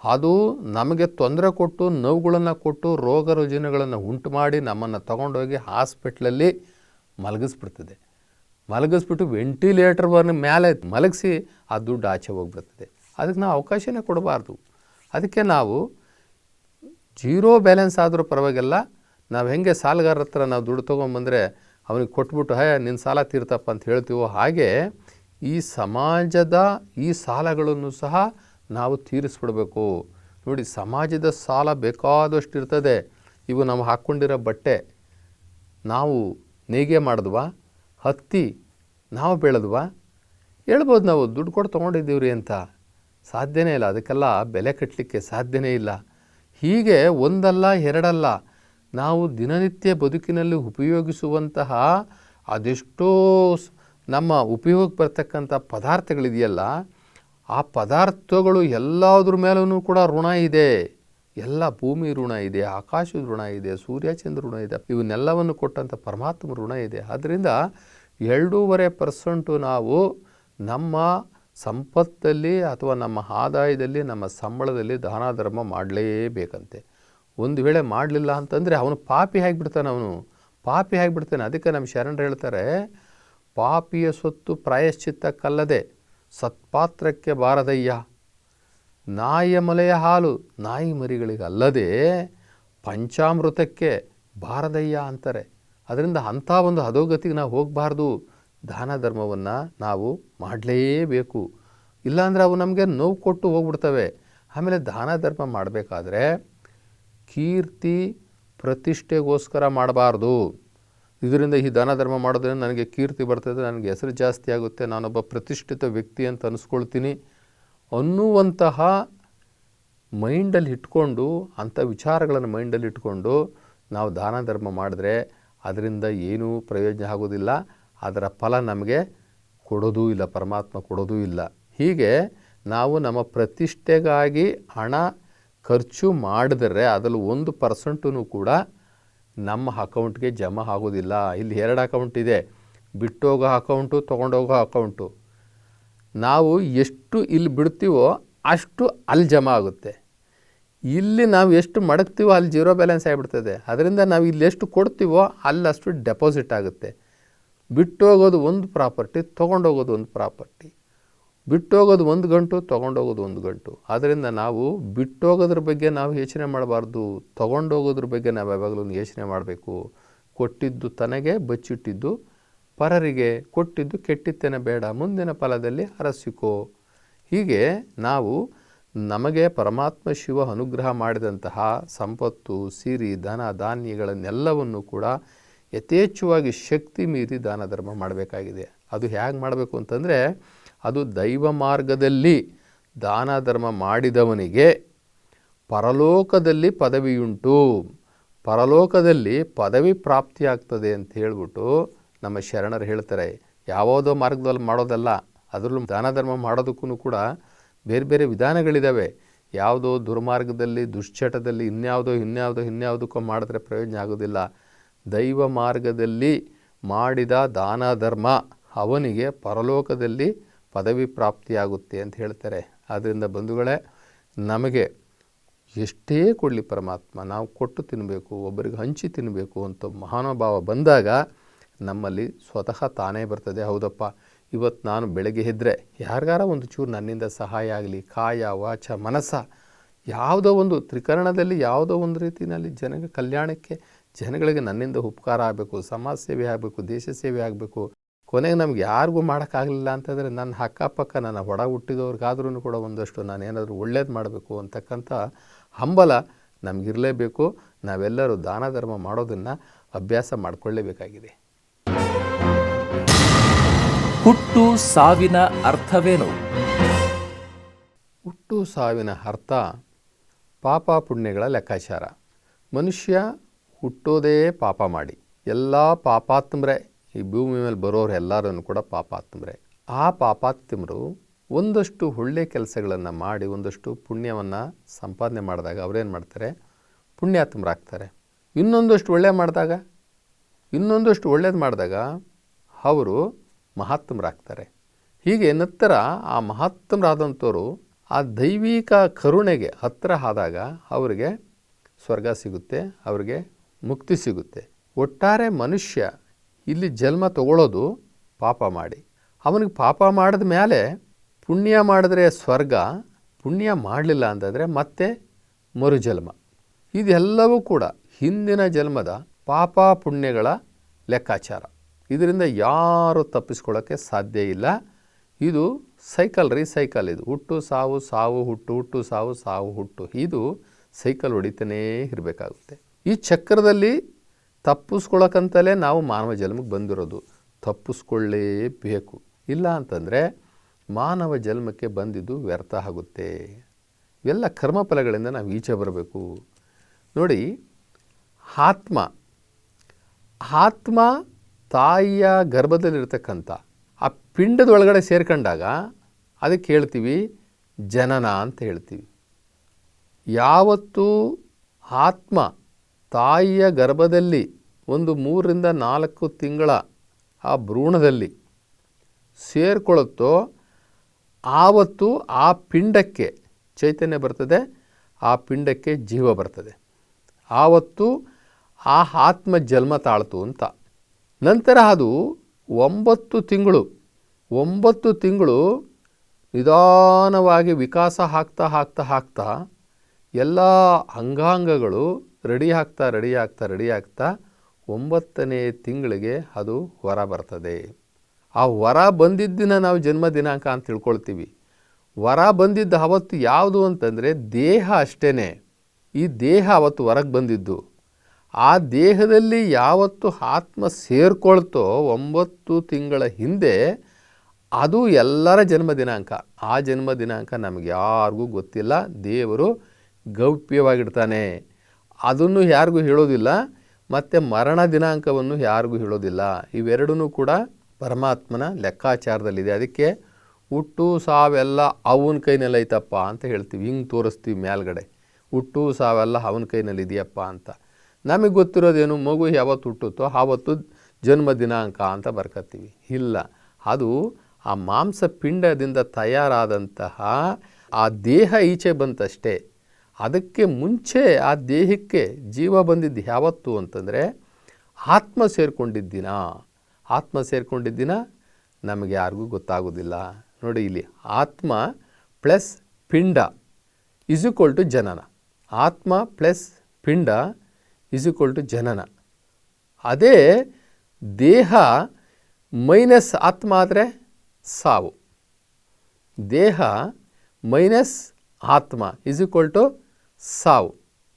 ಅದು ನಮಗೆ ತೊಂದರೆ ಕೊಟ್ಟು, ನೋವುಗಳನ್ನು ಕೊಟ್ಟು, ರೋಗ ರುಜಿನಗಳನ್ನು ಉಂಟು ಮಾಡಿ ನಮ್ಮನ್ನು ತಗೊಂಡೋಗಿ ಹಾಸ್ಪಿಟ್ಲಲ್ಲಿ ಮಲಗಿಸ್ಬಿಡ್ತದೆ. ಮಲಗಿಸ್ಬಿಟ್ಟು ವೆಂಟಿಲೇಟರ್ ಬರ್ನ ಮೇಲೆ ಮಲಗಿಸಿ ಆ ದುಡ್ಡು ಆಚೆ ಹೋಗಿಬಿಡ್ತದೆ. ಅದಕ್ಕೆ ನಾವು ಅವಕಾಶನೇ ಕೊಡಬಾರ್ದು. ಅದಕ್ಕೆ ನಾವು ಜೀರೋ ಬ್ಯಾಲೆನ್ಸ್ ಆದರೂ ಪರವಾಗಿಲ್ಲ, ನಾವು ಹೆಂಗೆ ಸಾಲಗಾರರ ಹತ್ರ ನಾವು ದುಡ್ಡು ತೊಗೊಂಬಂದರೆ ಅವನಿಗೆ ಕೊಟ್ಬಿಟ್ಟು, ಹೇ ನಿನ್ನ ಸಾಲ ತೀರ್ತಪ್ಪ ಅಂತ ಹೇಳ್ತೀವೋ ಹಾಗೆ ಈ ಸಮಾಜದ ಈ ಸಾಲಗಳನ್ನು ಸಹ ನಾವು ತೀರಿಸ್ಬಿಡಬೇಕು. ನೋಡಿ, ಸಮಾಜದ ಸಾಲ ಬೇಕಾದಷ್ಟು ಇರ್ತದೆ ಇವು ನಾವು ಹಾಕ್ಕೊಂಡಿರೋ ಬಟ್ಟೆ ನಾವು ನೇಯ್ಗೆ ಮಾಡಿದ್ವಾ? ಹತ್ತಿ ನಾವು ಬೆಳೆದ್ವ? ಹೇಳ್ಬೋದು ನಾವು, ದುಡ್ಡು ಕೊಟ್ಟು ತೊಗೊಂಡಿದ್ದೀವ್ರಿ ಅಂತ. ಸಾಧ್ಯನೇ ಇಲ್ಲ, ಅದಕ್ಕೆಲ್ಲ ಬೆಲೆ ಕಟ್ಟಲಿಕ್ಕೆ ಸಾಧ್ಯನೇ ಇಲ್ಲ. ಹೀಗೆ ಒಂದಲ್ಲ, ಎರಡಲ್ಲ, ನಾವು ದಿನನಿತ್ಯ ಬದುಕಿನಲ್ಲಿ ಉಪಯೋಗಿಸುವಂತಹ ಅದೆಷ್ಟೋ ನಮ್ಮ ಉಪಯೋಗಕ್ಕೆ ಬರ್ತಕ್ಕಂಥ ಪದಾರ್ಥಗಳಿದೆಯಲ್ಲ, ಆ ಪದಾರ್ಥಗಳು ಎಲ್ಲದ್ರ ಮೇಲೂ ಕೂಡ ಋಣ ಇದೆ. ಎಲ್ಲ ಭೂಮಿ ಋಣ ಇದೆ, ಆಕಾಶದ ಋಣ ಇದೆ, ಸೂರ್ಯಚಂದ್ರ ಋಣ ಇದೆ, ಇವನ್ನೆಲ್ಲವನ್ನು ಕೊಟ್ಟಂಥ ಪರಮಾತ್ಮ ಋಣ ಇದೆ. ಆದ್ದರಿಂದ ಎರಡೂವರೆ ಪರ್ಸೆಂಟು ನಾವು ನಮ್ಮ ಸಂಪತ್ತಲ್ಲಿ ಅಥವಾ ನಮ್ಮ ಆದಾಯದಲ್ಲಿ, ನಮ್ಮ ಸಂಬಳದಲ್ಲಿ ದಾನ ಧರ್ಮ ಮಾಡಲೇಬೇಕಂತೆ. ಒಂದು ವೇಳೆ ಮಾಡಲಿಲ್ಲ ಅಂತಂದರೆ ಅವನು ಪಾಪಿ ಆಗಿಬಿಡ್ತಾನೆ ಅವನು. ಪಾಪಿ ಆಗಿಬಿಡ್ತಾನೆ. ಅದಕ್ಕೆ ನಮ್ಮ ಶರಣರು ಹೇಳ್ತಾರೆ ಪಾಪಿಯ ಸೊತ್ತು ಪ್ರಾಯಶ್ಚಿತ್ತಕ್ಕಲ್ಲದೆ ಸತ್ಪಾತ್ರಕ್ಕೆ ಬಾರದಯ್ಯ. ನಾಯಿಯ ಮಲೆಯ ಹಾಲು ನಾಯಿ ಮರಿಗಳಿಗಲ್ಲದೆ ಪಂಚಾಮೃತಕ್ಕೆ ಬಾರದಯ್ಯ ಅಂತಾರೆ. ಅದರಿಂದ ಅಂಥ ಒಂದು ಅಧೋಗತಿಗೆ ನಾವು ಹೋಗಬಾರ್ದು. ದಾನ ಧರ್ಮವನ್ನು ನಾವು ಮಾಡಲೇಬೇಕು. ಇಲ್ಲಾಂದರೆ ಅವು ನಮಗೆ ನೋವು ಕೊಟ್ಟು ಹೋಗ್ಬಿಡ್ತವೆ. ಆಮೇಲೆ ದಾನ ಧರ್ಮ ಮಾಡಬೇಕಾದ್ರೆ ಕೀರ್ತಿ ಪ್ರತಿಷ್ಠೆಗೋಸ್ಕರ ಮಾಡಬಾರ್ದು. ಇದರಿಂದ ಈ ದಾನ ಧರ್ಮ ಮಾಡೋದ್ರಿಂದ ನನಗೆ ಕೀರ್ತಿ ಬರ್ತದೆ, ನನಗೆ ಹೆಸರು ಜಾಸ್ತಿ ಆಗುತ್ತೆ, ನಾನೊಬ್ಬ ಪ್ರತಿಷ್ಠಿತ ವ್ಯಕ್ತಿ ಅಂತ ಅನಿಸ್ಕೊಳ್ತೀನಿ ಅನ್ನುವಂತಹ ಮೈಂಡಲ್ಲಿ ಇಟ್ಕೊಂಡು, ಅಂಥ ವಿಚಾರಗಳನ್ನು ಮೈಂಡಲ್ಲಿ ಇಟ್ಕೊಂಡು ನಾವು ದಾನ ಧರ್ಮ ಮಾಡಿದ್ರೆ ಅದರಿಂದ ಏನೂ ಪ್ರಯೋಜನ ಆಗೋದಿಲ್ಲ, ಅದರ ಫಲ ನಮಗೆ ಕೊಡೋದೂ ಇಲ್ಲ, ಪರಮಾತ್ಮ ಕೊಡೋದೂ ಇಲ್ಲ. ಹೀಗೆ ನಾವು ನಮ್ಮ ಪ್ರತಿಷ್ಠೆಗಾಗಿ ಹಣ ಖರ್ಚು ಮಾಡಿದರೆ ಅದರಲ್ಲಿ ಒಂದು ಪರ್ಸೆಂಟೂ ಕೂಡ ನಮ್ಮ ಅಕೌಂಟ್ಗೆ ಜಮಾ ಆಗೋದಿಲ್ಲ ಇಲ್ಲಿ ಎರಡು ಅಕೌಂಟ್ ಇದೆ. ಬಿಟ್ಟೋಗೋ ಅಕೌಂಟು, ತೊಗೊಂಡೋಗೋ ಅಕೌಂಟು. ನಾವು ಎಷ್ಟು ಇಲ್ಲಿ ಬಿಡ್ತೀವೋ ಅಷ್ಟು ಅಲ್ಲಿ ಜಮಾ ಆಗುತ್ತೆ. ಇಲ್ಲಿ ನಾವು ಎಷ್ಟು ಮಡಗ್ತೀವೋ ಅಲ್ಲಿ ಜೀರೋ ಬ್ಯಾಲೆನ್ಸ್ ಆಗಿಬಿಡ್ತದೆ. ಅದರಿಂದ ನಾವು ಇಲ್ಲಿ ಎಷ್ಟು ಕೊಡ್ತೀವೋ ಅಲ್ಲಿ ಅಷ್ಟು ಡೆಪಾಸಿಟ್ ಆಗುತ್ತೆ. ಬಿಟ್ಟೋಗೋದು ಒಂದು ಪ್ರಾಪರ್ಟಿ, ತೊಗೊಂಡೋಗೋದು ಒಂದು ಪ್ರಾಪರ್ಟಿ. ಬಿಟ್ಟೋಗೋದು ಒಂದು ಗಂಟು, ತೊಗೊಂಡೋಗೋದು ಒಂದು ಗಂಟು. ಆದ್ದರಿಂದ ನಾವು ಬಿಟ್ಟೋಗೋದ್ರ ಬಗ್ಗೆ ನಾವು ಯೋಚನೆ ಮಾಡಬಾರ್ದು. ತೊಗೊಂಡೋಗೋದ್ರ ಬಗ್ಗೆ ನಾವು ಯಾವಾಗಲೂ ಯೋಚನೆ ಮಾಡಬೇಕು. ಕೊಟ್ಟಿದ್ದು ತನಗೆ, ಬಚ್ಚಿಟ್ಟಿದ್ದು ಪರರಿಗೆ. ಕೊಟ್ಟಿದ್ದು ಕೆಟ್ಟಿತ್ತೇನೆ ಬೇಡ. ಮುಂದಿನ ಫಲದಲ್ಲಿ ಅರಸಿಕೋ. ಹೀಗೆ ನಾವು ನಮಗೆ ಪರಮಾತ್ಮ ಶಿವ ಅನುಗ್ರಹ ಮಾಡಿದಂತಹ ಸಂಪತ್ತು, ಸಿರಿ, ಧನ, ಧಾನ್ಯಗಳನ್ನೆಲ್ಲವನ್ನು ಕೂಡ ಯಥೇಚ್ಛವಾಗಿ ಶಕ್ತಿ ಮೀರಿ ದಾನ ಧರ್ಮ ಮಾಡಬೇಕಾಗಿದೆ. ಅದು ಹೇಗೆ ಮಾಡಬೇಕು ಅಂತಂದರೆ ಅದು ದೈವ ಮಾರ್ಗದಲ್ಲಿ ದಾನ ಧರ್ಮ ಮಾಡಿದವನಿಗೆ ಪರಲೋಕದಲ್ಲಿ ಪದವಿಯುಂಟು. ಪರಲೋಕದಲ್ಲಿ ಪದವಿ ಪ್ರಾಪ್ತಿಯಾಗ್ತದೆ ಅಂತ ಹೇಳ್ಬಿಟ್ಟು ನಮ್ಮ ಶರಣರು ಹೇಳ್ತಾರೆ, ಯಾವುದೋ ಮಾರ್ಗದಲ್ಲಿ ಮಾಡೋದಲ್ಲ, ಅದರಲ್ಲೂ ದಾನ ಧರ್ಮ ಮಾಡೋದಕ್ಕೂ ಕೂಡ ಬೇರೆ ಬೇರೆ ವಿಧಾನಗಳಿದ್ದಾವೆ ಯಾವುದೋ ದುರ್ಮಾರ್ಗದಲ್ಲಿ, ದುಶ್ಚಟದಲ್ಲಿ, ಇನ್ಯಾವುದೋ ಇನ್ಯಾವುದೋ, ಇನ್ಯಾವುದಕ್ಕೂ ಮಾಡಿದ್ರೆ ಪ್ರಯೋಜನ ಆಗೋದಿಲ್ಲ. ದೈವ ಮಾರ್ಗದಲ್ಲಿ ಮಾಡಿದ ದಾನ ಧರ್ಮ ಅವನಿಗೆ ಪರಲೋಕದಲ್ಲಿ ಪದವಿ ಪ್ರಾಪ್ತಿಯಾಗುತ್ತೆ ಅಂತ ಹೇಳ್ತಾರೆ. ಆದ್ದರಿಂದ ಬಂಧುಗಳೇ, ನಮಗೆ ಎಷ್ಟೇ ಕೊಡಲಿ ಪರಮಾತ್ಮ, ನಾವು ಕೊಟ್ಟು ತಿನ್ನಬೇಕು ಒಬ್ಬರಿಗೆ ಹಂಚಿ ತಿನ್ನಬೇಕು ಅಂತ ಮಹಾನುಭಾವ ಬಂದಾಗ ನಮ್ಮಲ್ಲಿ ಸ್ವತಃ ತಾನೇ ಬರ್ತದೆ. ಹೌದಪ್ಪ. ಇವತ್ತು ನಾನು ಬೆಳಗ್ಗೆ ಇದ್ದರೆ ಯಾರಿಗಾರ ಒಂದು ಚೂರು ನನ್ನಿಂದ ಸಹಾಯ ಆಗಲಿ, ಕಾಯ, ವಾಚ, ಮನಸ್ಸ, ಯಾವುದೋ ಒಂದು ತ್ರಿಕರಣದಲ್ಲಿ ಯಾವುದೋ ಒಂದು ರೀತಿಯಲ್ಲಿ ಜನಗಳ ಕಲ್ಯಾಣಕ್ಕೆ, ಜನಗಳಿಗೆ ನನ್ನಿಂದ ಉಪಕಾರ ಆಗಬೇಕು, ಸಮಾಜ ಸೇವೆ ಆಗಬೇಕು, ದೇಶ ಸೇವೆ ಆಗಬೇಕು. ಕೊನೆಗೆ ನಮ್ಗೆ ಯಾರಿಗೂ ಮಾಡೋಕ್ಕಾಗಲಿಲ್ಲ ಅಂತಂದರೆ ನನ್ನ ಅಕ್ಕಪಕ್ಕ ನನ್ನ ಒಡ ಹುಟ್ಟಿದವ್ರಿಗಾದ್ರೂ ಕೂಡ ಒಂದಷ್ಟು ನಾನು ಏನಾದರೂ ಒಳ್ಳೇದು ಮಾಡಬೇಕು ಅಂತಕ್ಕಂಥ ಹಂಬಲ ನಮಗಿರಲೇಬೇಕು. ನಾವೆಲ್ಲರೂ ದಾನ ಧರ್ಮ ಮಾಡೋದನ್ನು ಅಭ್ಯಾಸ ಮಾಡಿಕೊಳ್ಳೇಬೇಕಾಗಿದೆ. ಹುಟ್ಟು ಸಾವಿನ ಅರ್ಥವೇನು? ಹುಟ್ಟು ಸಾವಿನ ಅರ್ಥ ಪಾಪ ಪುಣ್ಯಗಳ ಲೆಕ್ಕಾಚಾರ. ಮನುಷ್ಯ ಹುಟ್ಟೋದೇ ಪಾಪ ಮಾಡಿ. ಎಲ್ಲ ಪಾಪಾತ್ಮರೇ ಈ ಭೂಮಿ ಮೇಲೆ ಬರೋರು ಎಲ್ಲರನ್ನು ಕೂಡ ಪಾಪಾತ್ಮರೆ ಆ ಪಾಪಾತ್ಮರು ಒಂದಷ್ಟು ಒಳ್ಳೆ ಕೆಲಸಗಳನ್ನು ಮಾಡಿ, ಒಂದಷ್ಟು ಪುಣ್ಯವನ್ನು ಸಂಪಾದನೆ ಮಾಡಿದಾಗ ಅವರೇನು ಮಾಡ್ತಾರೆ? ಪುಣ್ಯಾತ್ಮರಾಗ್ತಾರೆ ಇನ್ನೊಂದಷ್ಟು ಒಳ್ಳೆ ಮಾಡಿದಾಗ? ಇನ್ನೊಂದಷ್ಟು ಒಳ್ಳೇದು ಮಾಡಿದಾಗ ಅವರು ಮಹಾತ್ಮರಾಗ್ತಾರೆ ಹೀಗೆ ನಂತರ ಆ ಮಹಾತ್ಮರಾದಂಥವರು ಆ ದೈವಿಕ ಕರುಣೆಗೆ ಹತ್ತಿರ ಆದಾಗ ಅವರಿಗೆ ಸ್ವರ್ಗ ಸಿಗುತ್ತೆ, ಅವರಿಗೆ ಮುಕ್ತಿ ಸಿಗುತ್ತೆ. ಒಟ್ಟಾರೆ ಮನುಷ್ಯ ಇಲ್ಲಿ ಜನ್ಮ ತಗೊಳ್ಳೋದು ಪಾಪ ಮಾಡಿ. ಅವನಿಗೆ ಪಾಪ ಮಾಡಿದ ಮೇಲೆ ಪುಣ್ಯ ಮಾಡಿದ್ರೆ ಸ್ವರ್ಗ, ಪುಣ್ಯ ಮಾಡಲಿಲ್ಲ ಅಂತಂದರೆ ಮತ್ತೆ ಮರುಜನ್ಮ. ಇದೆಲ್ಲವೂ ಕೂಡ ಹಿಂದಿನ ಜನ್ಮದ ಪಾಪ ಪುಣ್ಯಗಳ ಲೆಕ್ಕಾಚಾರ. ಇದರಿಂದ ಯಾರು ತಪ್ಪಿಸ್ಕೊಳ್ಳೋಕ್ಕೆ ಸಾಧ್ಯ ಇಲ್ಲ. ಇದು ಸೈಕಲ್ ರೀಸೈಕಲ್ ಇದು. ಹುಟ್ಟು, ಸಾವು ಸಾವು, ಹುಟ್ಟು ಹುಟ್ಟು, ಸಾವು ಸಾವು, ಹುಟ್ಟು. ಇದು ಸೈಕಲ್ ಹೊಡಿತಾನೇ ಇರಬೇಕಾಗುತ್ತೆ. ಈ ಚಕ್ರದಲ್ಲಿ ತಪ್ಪಿಸ್ಕೊಳ್ಳೋಕ್ಕಂತಲೇ ನಾವು ಮಾನವ ಜನ್ಮಕ್ಕೆ ಬಂದಿರೋದು. ತಪ್ಪಿಸ್ಕೊಳ್ಳೇಬೇಕು. ಇಲ್ಲ ಅಂತಂದರೆ ಮಾನವ ಜನ್ಮಕ್ಕೆ ಬಂದಿದ್ದು ವ್ಯರ್ಥ ಆಗುತ್ತೆ. ಇವೆಲ್ಲ ಕರ್ಮಫಲಗಳಿಂದ ನಾವು ಈಚೆ ಬರಬೇಕು. ನೋಡಿ, ಆತ್ಮ ಆತ್ಮ ತಾಯಿಯ ಗರ್ಭದಲ್ಲಿರ್ತಕ್ಕಂಥ ಆ ಪಿಂಡದ ಒಳಗಡೆ ಸೇರ್ಕೊಂಡಾಗ ಅದಕ್ಕೆ ಹೇಳ್ತೀವಿ ಜನನ ಅಂತ ಹೇಳ್ತೀವಿ. ಯಾವತ್ತು ಆತ್ಮ ತಾಯಿಯ ಗರ್ಭದಲ್ಲಿ ಒಂದು ಮೂರರಿಂದ ನಾಲ್ಕು ತಿಂಗಳ ಆ ಭ್ರೂಣದಲ್ಲಿ ಸೇರಿಕೊಳ್ಳುತ್ತೋ, ಆವತ್ತು ಆ ಪಿಂಡಕ್ಕೆ ಚೈತನ್ಯ ಬರ್ತದೆ, ಆ ಪಿಂಡಕ್ಕೆ ಜೀವ ಬರ್ತದೆ. ಆವತ್ತು ಆ ಆತ್ಮ ಜನ್ಮ ತಾಳ್ತು ಅಂತ. ನಂತರ ಅದು ಒಂಬತ್ತು ತಿಂಗಳು ಒಂಬತ್ತು ತಿಂಗಳು ನಿಧಾನವಾಗಿ ವಿಕಾಸ ಹಾಕ್ತಾ ಹಾಕ್ತಾ ಹಾಕ್ತಾ ಎಲ್ಲ ಅಂಗಾಂಗಗಳು ರೆಡಿ ಆಗ್ತಾ ರೆಡಿ ಆಗ್ತಾ ರೆಡಿ ಆಗ್ತಾ ಒಂಬತ್ತನೇ ತಿಂಗಳಿಗೆ ಅದು ಹೊರ ಬರ್ತದೆ. ಆ ವರ ಬಂದಿದ್ದ ದಿನ ನಾವು ಜನ್ಮ ದಿನಾಂಕ ಅಂತ ತಿಳ್ಕೊಳ್ತೀವಿ. ವರ ಬಂದಿದ್ದ ಅವತ್ತು ಯಾವುದು ಅಂತಂದರೆ ದೇಹ ಅಷ್ಟೇ ಈ ದೇಹ ಅವತ್ತು ಹೊರಗೆ ಬಂದಿದ್ದು. ಆ ದೇಹದಲ್ಲಿ ಯಾವತ್ತು ಆತ್ಮ ಸೇರ್ಕೊಳ್ತೋ ಒಂಬತ್ತು ತಿಂಗಳ ಹಿಂದೆ ಅದು ಎಲ್ಲರ ಜನ್ಮ ದಿನಾಂಕ. ಆ ಜನ್ಮ ದಿನಾಂಕ ನಮಗೆ ಯಾರಿಗೂ ಗೊತ್ತಿಲ್ಲ. ದೇವರು ಗೌಪ್ಯವಾಗಿಡ್ತಾನೆ ಅದನ್ನು ಯಾರಿಗೂ ಹೇಳೋದಿಲ್ಲ, ಮತ್ತು ಮರಣ ದಿನಾಂಕವನ್ನು ಯಾರಿಗೂ ಹೇಳೋದಿಲ್ಲ. ಇವೆರಡೂ ಕೂಡ ಪರಮಾತ್ಮನ ಲೆಕ್ಕಾಚಾರದಲ್ಲಿದೆ. ಅದಕ್ಕೆ ಹುಟ್ಟು ಸಾವೆಲ್ಲ ಅವನ ಕೈನಲ್ಲಿ ಐತಪ್ಪ ಅಂತ ಹೇಳ್ತೀವಿ. ಹಿಂಗೆ ತೋರಿಸ್ತೀವಿ ಮೇಲ್ಗಡೆ ಹುಟ್ಟು ಸಾವೆಲ್ಲ ಅವನ ಕೈನಲ್ಲಿ ಇದೆಯಪ್ಪ ಅಂತ. ನಮಗೆ ಗೊತ್ತಿರೋದೇನು? ಮಗು ಯಾವತ್ತು ಹುಟ್ಟುತ್ತೋ ಆವತ್ತು ಜನ್ಮ ದಿನಾಂಕ ಅಂತ ಬರ್ಕತ್ತೀವಿ. ಇಲ್ಲ. ಅದು ಆ ಮಾಂಸ ಪಿಂಡದಿಂದ ತಯಾರಾದಂತಹ ಆ ದೇಹ ಈಚೆ ಬಂತಷ್ಟೇ. ಅದಕ್ಕೆ ಮುಂಚೆ ಆ ದೇಹಕ್ಕೆ ಜೀವ ಬಂದಿದ್ದು ಯಾವತ್ತು ಅಂತಂದರೆ ಆತ್ಮ ಸೇರಿಕೊಂಡಿದ್ದೀನ ಆತ್ಮ ಸೇರಿಕೊಂಡಿದ್ದೀನ ನಮಗೆ ಯಾರಿಗೂ ಗೊತ್ತಾಗೋದಿಲ್ಲ. ನೋಡಿ ಇಲ್ಲಿ ಆತ್ಮ ಪ್ಲಸ್ ಪಿಂಡ ಇಸ್ ಟು ಜನನ. ಆತ್ಮ ಪ್ಲಸ್ ಪಿಂಡ ಇಸ್ ಟು ಜನನ. ಅದೇ ದೇಹ ಮೈನಸ್ ಆತ್ಮ ಆದರೆ ಸಾವು. ದೇಹ ಮೈನಸ್ ಆತ್ಮ ಇಸ್ ಟು ಸಾವು.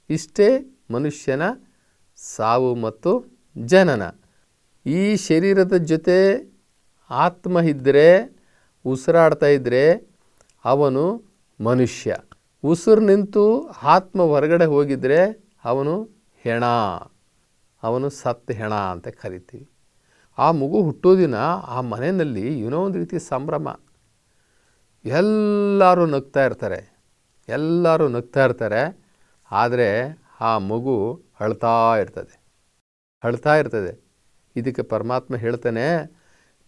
ಇಷ್ಟೇ ಮನುಷ್ಯನ ಸಾವು ಮತ್ತು ಜನನ. ಈ ಶರೀರದ ಜೊತೆ ಆತ್ಮ ಇದ್ದರೆ ಉಸಿರಾಡ್ತಾ ಇದ್ದರೆ ಅವನು ಮನುಷ್ಯ. ಉಸಿರು ನಿಂತು ಆತ್ಮ ಹೊರಗಡೆ ಹೋಗಿದ್ರೆ ಅವನು ಹೆಣ. ಅವನು ಸತ್ ಹೆಣ ಅಂತ ಕರಿತೀವಿ. ಆ ಮಗು ಹುಟ್ಟೋದಿನ ಆ ಮನೆಯಲ್ಲಿ ಏನೋ ಒಂದು ರೀತಿ ಸಂಭ್ರಮ. ಎಲ್ಲರೂ ನಗ್ತಾ ಇರ್ತಾರೆ. ಎಲ್ಲರೂ ನಗ್ತಾ ಇರ್ತಾರೆ. ಆದರೆ ಆ ಮಗು ಅಳ್ತಾ ಇರ್ತದೆ. ಅಳ್ತಾ ಇರ್ತದೆ. ಇದಕ್ಕೆ ಪರಮಾತ್ಮ ಹೇಳ್ತಾನೆ,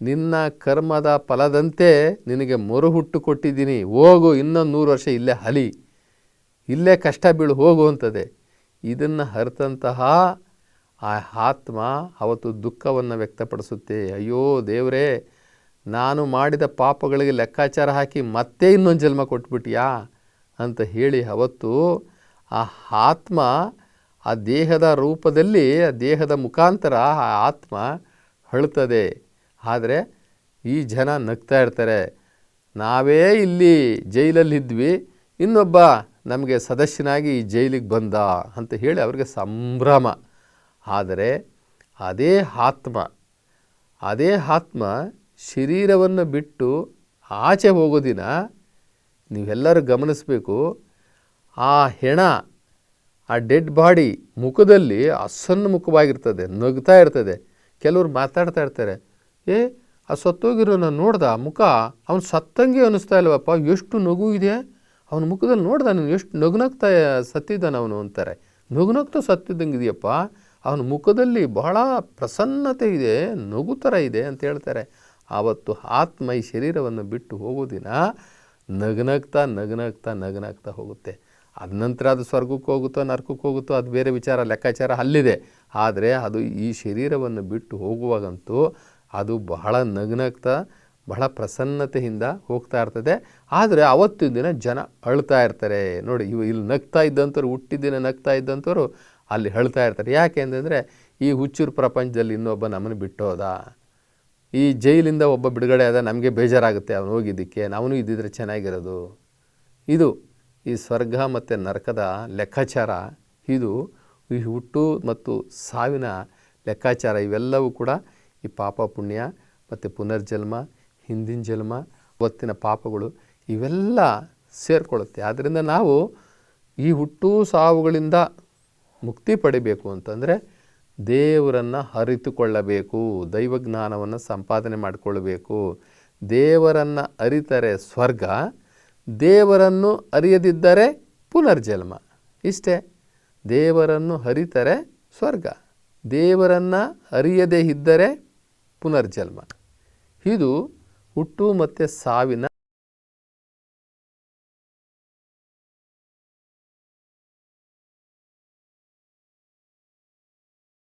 ನಿನ್ನ ಕರ್ಮದ ಫಲದಂತೆ ನಿನಗೆ ಮರು ಹುಟ್ಟು ಕೊಟ್ಟಿದ್ದೀನಿ. ಹೋಗು, ಇನ್ನೊಂದು ನೂರು ವರ್ಷ ಇಲ್ಲೇ ಹಲಿ. ಇಲ್ಲೇ ಕಷ್ಟ ಬೀಳು, ಹೋಗು ಅಂತದೆ. ಇದನ್ನು ಹರಿತಂತಹ ಆ ಆತ್ಮ ಅವತ್ತು ದುಃಖವನ್ನು ವ್ಯಕ್ತಪಡಿಸುತ್ತೆ. ಅಯ್ಯೋ ದೇವರೇ, ನಾನು ಮಾಡಿದ ಪಾಪಗಳಿಗೆ ಲೆಕ್ಕಾಚಾರ ಹಾಕಿ ಮತ್ತೆ ಇನ್ನೊಂದು ಜನ್ಮ ಕೊಟ್ಬಿಟ್ಯಾ? ಅಂತ ಹೇಳಿ ಅವತ್ತು ಆ ಆತ್ಮ ಆ ದೇಹದ ರೂಪದಲ್ಲಿ, ಆ ದೇಹದ ಮುಖಾಂತರ ಆ ಆತ್ಮ ಅಳ್ತದೆ ಆದರೆ ಈ ಜನ ನಗ್ತಾ ಇರ್ತಾರೆ. ನಾವೇ ಇಲ್ಲಿ ಜೈಲಲ್ಲಿದ್ವಿ, ಇನ್ನೊಬ್ಬ ನಮಗೆ ಸದಸ್ಯನಾಗಿ ಈ ಜೈಲಿಗೆ ಬಂದ ಅಂತ ಹೇಳಿ ಅವ್ರಿಗೆ ಸಂಭ್ರಮ. ಆದರೆ ಅದೇ ಆತ್ಮ ಅದೇ ಆತ್ಮ ಶರೀರವನ್ನು ಬಿಟ್ಟು ಆಚೆ ಹೋಗೋದಿನ ನೀವೆಲ್ಲರೂ ಗಮನಿಸಬೇಕು. ಆ ಹೆಣ, ಆ ಡೆಡ್ ಬಾಡಿ ಮುಖದಲ್ಲಿ ಮುಖವಾಗಿರ್ತದೆ ನಗ್ತಾ ಇರ್ತದೆ. ಕೆಲವರು ಮಾತಾಡ್ತಾ ಇರ್ತಾರೆ, ಏ, ಆ ಸತ್ತೋಗಿರೋನ ನೋಡ್ದ? ಮುಖ? ಅವನು ಸತ್ತಂಗೆ ಅನ್ನಿಸ್ತಾ ಇಲ್ವಪ್ಪ? ಎಷ್ಟು ನಗು ಇದೆ? ಅವನ ಮುಖದಲ್ಲಿ ನೋಡ್ದ ನೀನು? ಎಷ್ಟು ನಗುನಗ್ತಾ ಸತ್ತಿದ್ದಾನೆ ಅವನು? ಅಂತಾರೆ. ನಗುನಗ್ತಾ ಸತ್ತಿದ್ದಂಗೆ ಇದೆಯಪ್ಪ? ಅವನ ಮುಖದಲ್ಲಿ ಬಹಳ ಪ್ರಸನ್ನತೆ ಇದೆ, ನಗು ಥರ ಇದೆ ಅಂತ ಹೇಳ್ತಾರೆ. ಆವತ್ತು ಆತ್ಮ ಈ ಶರೀರವನ್ನು ಬಿಟ್ಟು ಹೋಗೋ ದಿನ ನಗನಗ್ತಾ ನಗನಗ್ತಾ ನಗನಗ್ತಾ ಹೋಗುತ್ತೆ. ಅದ ನಂತರ ಅದು ಸ್ವರ್ಗಕ್ಕೆ ಹೋಗುತ್ತೋ, ನರ್ಕಕ್ಕೆ ಹೋಗುತ್ತೋ, ಅದು ಬೇರೆ ವಿಚಾರ, ಲೆಕ್ಕಾಚಾರ ಅಲ್ಲಿದೆ. ಆದರೆ ಅದು ಈ ಶರೀರವನ್ನು ಬಿಟ್ಟು ಹೋಗುವಾಗಂತೂ ಅದು ಬಹಳ ನಗ್ನಗ್ತಾ, ಬಹಳ ಪ್ರಸನ್ನತೆಯಿಂದ ಹೋಗ್ತಾ ಇರ್ತದೆ. ಆದರೆ ಅವತ್ತಿನ ದಿನ ಜನ ಅಳ್ತಾ ಇರ್ತಾರೆ. ನೋಡಿ, ಇವು ಇಲ್ಲಿ ನಗ್ತಾ ಇದ್ದಂಥವ್ರು ಹುಟ್ಟಿದ್ದಿನ ನಗ್ತಾ ಇದ್ದಂಥವ್ರು ಅಲ್ಲಿ ಅಳ್ತಾ ಇರ್ತಾರೆ. ಯಾಕೆ ಅಂತಂದರೆ ಈ ಹುಚ್ಚೂರು ಪ್ರಪಂಚದಲ್ಲಿ ಇನ್ನೊಬ್ಬ ನಮ್ಮನ್ನು ಬಿಟ್ಟೋದ. ಈ ಜೈಲಿಂದ ಒಬ್ಬ ಬಿಡುಗಡೆ ಆದ ನಮಗೆ ಬೇಜಾರಾಗುತ್ತೆ, ಅವನು ಹೋಗಿದ್ದಕ್ಕೆ ನಾವು ಇದ್ದಿದ್ರೆ ಚೆನ್ನಾಗಿರೋದು. ಇದು ಈ ಸ್ವರ್ಗ ಮತ್ತು ನರಕದ ಲೆಕ್ಕಾಚಾರ. ಇದು ಈ ಹುಟ್ಟು ಮತ್ತು ಸಾವಿನ ಲೆಕ್ಕಾಚಾರ. ಇವೆಲ್ಲವೂ ಕೂಡ ಈ ಪಾಪ ಪುಣ್ಯ ಮತ್ತು ಪುನರ್ಜನ್ಮ, ಹಿಂದಿನ ಜನ್ಮ ಅವತ್ತಿನ ಪಾಪಗಳು ಇವೆಲ್ಲ ಸೇರಿಕೊಳ್ಳುತ್ತೆ. ಆದ್ದರಿಂದ ನಾವು ಈ ಹುಟ್ಟು ಸಾವುಗಳಿಂದ ಮುಕ್ತಿ ಪಡಿಬೇಕು ಅಂತಂದರೆ ದೇವರನ್ನು ಅರಿತುಕೊಳ್ಳಬೇಕು, ದೈವಜ್ಞಾನವನ್ನು ಸಂಪಾದನೆ ಮಾಡಿಕೊಳ್ಳಬೇಕು ದೇವರನ್ನು ಅರಿತರೆ ಸ್ವರ್ಗ, ದೇವರನ್ನು ಅರಿಯದಿದ್ದರೆ ಪುನರ್ಜನ್ಮ. ಇಷ್ಟೇ. ದೇವರನ್ನು ಅರಿತರೆ ಸ್ವರ್ಗ, ದೇವರನ್ನು ಅರಿಯದೇ ಇದ್ದರೆ ಪುನರ್ಜನ್ಮ. ಇದು ಹುಟ್ಟು ಮತ್ತು ಸಾವಿನ